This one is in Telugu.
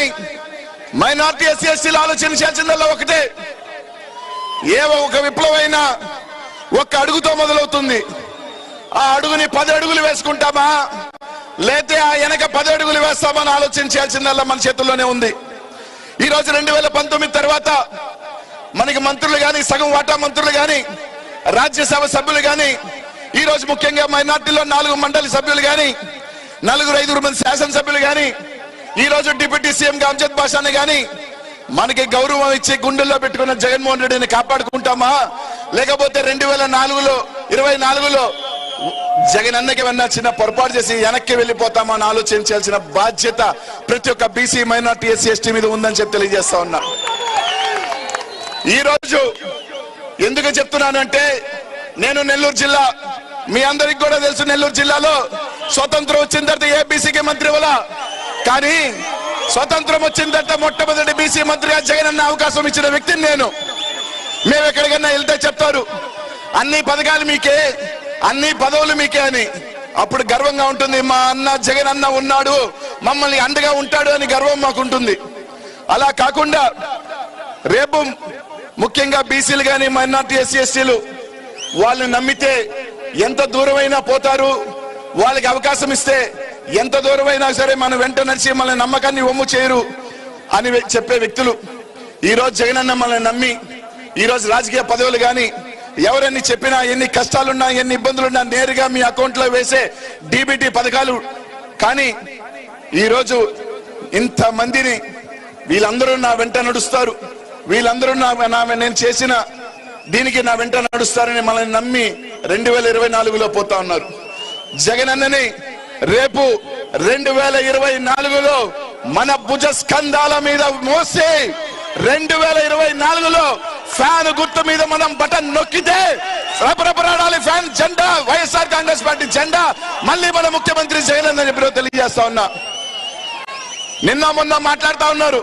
కానీ మైనార్టీ ఎస్సీ ఎస్టీలు ఆలోచించాల్సిందల్లా ఒకటే. ఏ ఒక విప్లవైనా ఒక్క అడుగుతో మొదలవుతుంది. ఆ అడుగుని పది అడుగులు వేసుకుంటామా? లేతే ఆ వెనక పది అడుగులు వేస్తామని ఆలోచించాల్సిందల్లా మన చేతుల్లోనే ఉంది. ఈ రోజు రెండు వేల పంతొమ్మిది తర్వాత మనకి మంత్రులు కానీ సగం వాటా మంత్రులు గాని రాజ్యసభ సభ్యులు కానీ ఈ రోజు ముఖ్యంగా మైనార్టీలో నాలుగు మండలి సభ్యులు కానీ నలుగురు ఐదుగురు మంది శాసనసభ్యులు కానీ ఈ రోజు డిప్యూటీ సీఎం గా అంజద్ బాషాని గాని మనకి గౌరవం ఇచ్చి గుండెల్లో పెట్టుకున్న జగన్మోహన్ రెడ్డిని కాపాడుకుంటామా? లేకపోతే రెండు వేల నాలుగులో ఇరవై నాలుగులో జగన్ అన్నకి ఏమన్నా చిన్న పొరపాటు చేసి వెనక్కి వెళ్ళిపోతామా అని ఆలోచించాల్సిన బాధ్యత ప్రతి ఒక్క బీసీ మైనార్టీ ఎస్సీ ఎస్టీ మీద ఉందని చెప్పి తెలియజేస్తా ఉన్నా. ఈ రోజు ఎందుకు చెప్తున్నానంటే నేను నెల్లూరు జిల్లా మీ అందరికి కూడా తెలుసు నెల్లూరు జిల్లాలో స్వతంత్రం వచ్చిన తర్వాత ఏబీసీకి మంత్రి వల్ల కానీ స్వతంత్రం వచ్చిన తర్వాత మొట్టమొదటి బీసీ మంత్రిగా జగన్ అన్న అవకాశం ఇచ్చిన వ్యక్తిని నేను. మేము ఎక్కడికన్నా వెళ్తే చెప్తారు అన్ని పథకాలు మీకే అన్ని పదవులు మీకే అని. అప్పుడు గర్వంగా ఉంటుంది మా అన్న జగన్ అన్న ఉన్నాడు మమ్మల్ని అండగా ఉంటాడు అని గర్వం మాకుంటుంది. అలా కాకుండా రేపు ముఖ్యంగా బీసీలు కానీ మైనార్టీ ఎస్సీ ఎస్టీలు వాళ్ళని నమ్మితే ఎంత దూరమైనా పోతారు వాళ్ళకి అవకాశం ఇస్తే ఎంత దూరమైనా సరే మన వెంట నడిచి మన నమ్మకాన్ని ఒమ్ము చేయరు అని చెప్పే వ్యక్తులు. ఈ రోజు జగనన్న మనల్ని నమ్మి ఈ రోజు రాజకీయ పదవులు కానీ ఎవరెన్ని చెప్పినా ఎన్ని కష్టాలున్నా ఎన్ని ఇబ్బందులున్నా నేరుగా మీ అకౌంట్లో వేసే డీబీటీ పథకాలు. కానీ ఈ రోజు ఇంత మందిని వీళ్ళందరూ నా వెంట నడుస్తారు. వీళ్ళందరూ నా నా నేను చేసిన దీనికి నా వెంట నడుస్తారని మనల్ని నమ్మి రెండు వేల ఇరవై నాలుగులో పోతా ఉన్నారు. జగన్ అన్నని రేపు రెండు వేల ఇరవై నాలుగులో మన భుజ స్కంధాల మీద మోసి రెండు వేల ఇరవై నాలుగులో ఫ్యాన్ గుర్తు మీద మనం బటన్ నొక్కితే రపరపరాడాలి ఫ్యాన్ జెండా వైఎస్ఆర్ కాంగ్రెస్ పార్టీ జెండా. మళ్ళీ మన ముఖ్యమంత్రి జగన్ అని చెప్పి తెలియజేస్తా ఉన్నా. నిన్న మొన్న మాట్లాడుతా ఉన్నారు.